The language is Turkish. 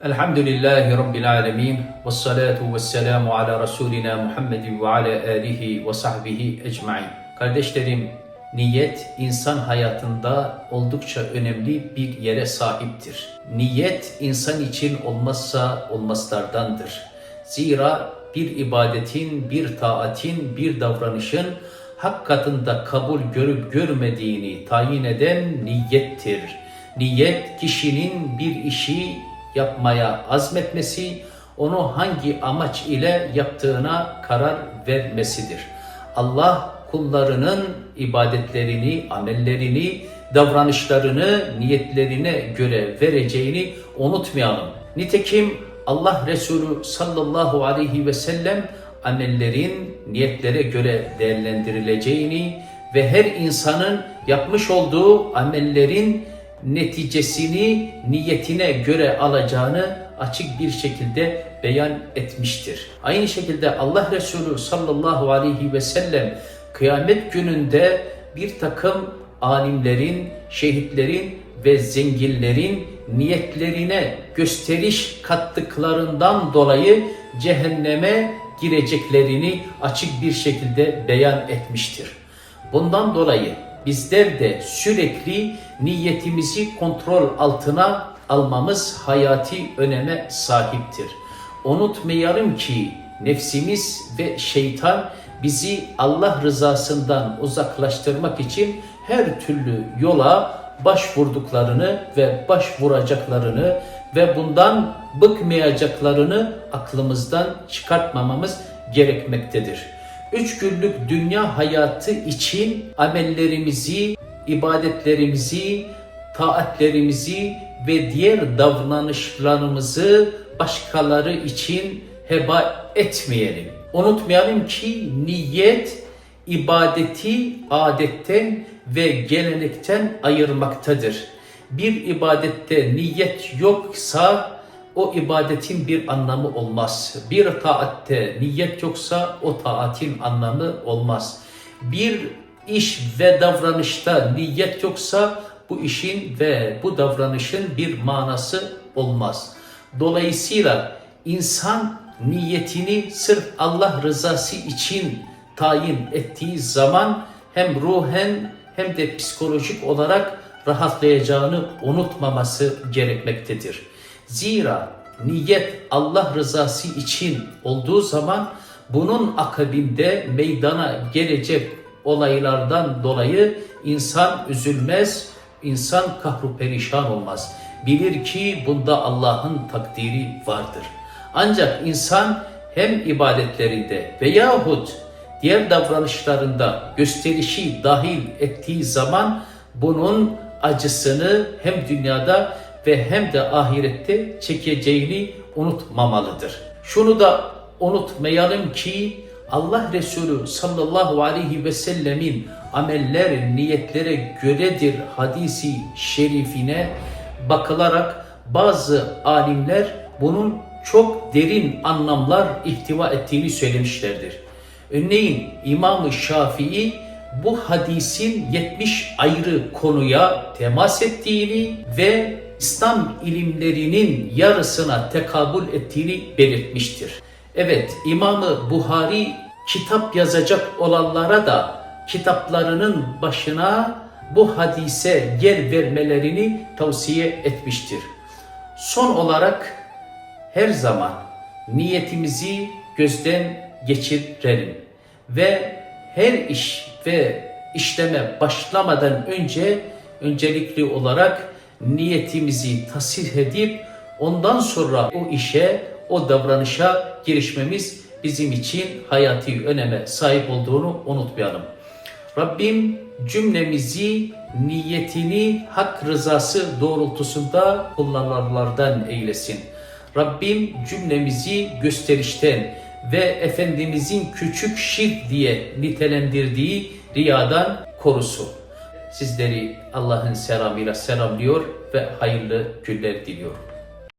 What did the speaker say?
Elhamdülillahi Rabbil alemin. Ve salatu ve selamu ala Resulina Muhammedin ve ala alihi ve sahbihi ecmain. Kardeşlerim, niyet insan hayatında oldukça önemli bir yere sahiptir. Niyet insan için olmazsa olmazlardandır. Zira bir ibadetin, bir taatin, bir davranışın hak katında kabul görüp görmediğini tayin eden niyettir. Niyet kişinin bir işi yapmaya azmetmesi, onu hangi amaç ile yaptığına karar vermesidir. Allah kullarının ibadetlerini, amellerini, davranışlarını niyetlerine göre vereceğini unutmayalım. Nitekim Allah Resulü sallallahu aleyhi ve sellem amellerin niyetlere göre değerlendirileceğini ve her insanın yapmış olduğu amellerin neticesini niyetine göre alacağını açık bir şekilde beyan etmiştir. Aynı şekilde Allah Resulü sallallahu aleyhi ve sellem kıyamet gününde bir takım alimlerin, şehitlerin ve zenginlerin niyetlerine gösteriş kattıklarından dolayı cehenneme gireceklerini açık bir şekilde beyan etmiştir. Bundan dolayı bizler de sürekli niyetimizi kontrol altına almamız hayati öneme sahiptir. Unutmayalım ki nefsimiz ve şeytan bizi Allah rızasından uzaklaştırmak için her türlü yola başvurduklarını ve başvuracaklarını ve bundan bıkmayacaklarını aklımızdan çıkartmamamız gerekmektedir. Üç günlük dünya hayatı için amellerimizi, ibadetlerimizi, taatlerimizi ve diğer davranışlarımızı başkaları için heba etmeyelim. Unutmayalım ki niyet ibadeti adetten ve gelenekten ayırmaktadır. Bir ibadette niyet yoksa o ibadetin bir anlamı olmaz. Bir taatte niyet yoksa o taatin anlamı olmaz. Bir iş ve davranışta niyet yoksa bu işin ve bu davranışın bir manası olmaz. Dolayısıyla insan niyetini sırf Allah rızası için tayin ettiği zaman hem ruhen hem de psikolojik olarak rahatlayacağını unutmaması gerekmektedir. Zira niyet Allah rızası için olduğu zaman bunun akabinde meydana gelecek olaylardan dolayı insan üzülmez, insan kahru perişan olmaz. Bilir ki bunda Allah'ın takdiri vardır. Ancak insan hem ibadetlerinde veyahut diğer davranışlarında gösterişi dahil ettiği zaman bunun acısını hem dünyada ve hem de ahirette çekeceğini unutmamalıdır. Şunu da unutmayalım ki Allah Resulü sallallahu aleyhi ve sellemin ameller niyetlere göredir hadisi şerifine bakılarak bazı alimler bunun çok derin anlamlar ihtiva ettiğini söylemişlerdir. Örneğin İmam-ı Şafii bu hadisin 70 ayrı konuya temas ettiğini ve İslam ilimlerinin yarısına tekabül ettiğini belirtmiştir. Evet, İmamı Buhari kitap yazacak olanlara da kitaplarının başına bu hadise yer vermelerini tavsiye etmiştir. Son olarak her zaman niyetimizi gözden geçirelim ve her iş ve işleme başlamadan önce öncelikli olarak niyetimizi tasih edip ondan sonra o işe, o davranışa girişmemiz bizim için hayati öneme sahip olduğunu unutmayalım. Rabbim cümlemizi niyetini hak rızası doğrultusunda kullananlardan eylesin. Rabbim cümlemizi gösterişten ve Efendimizin küçük şirk diye nitelendirdiği riyadan korusun. Sizleri Allah'ın selamıyla selamlıyor ve hayırlı günler diliyorum.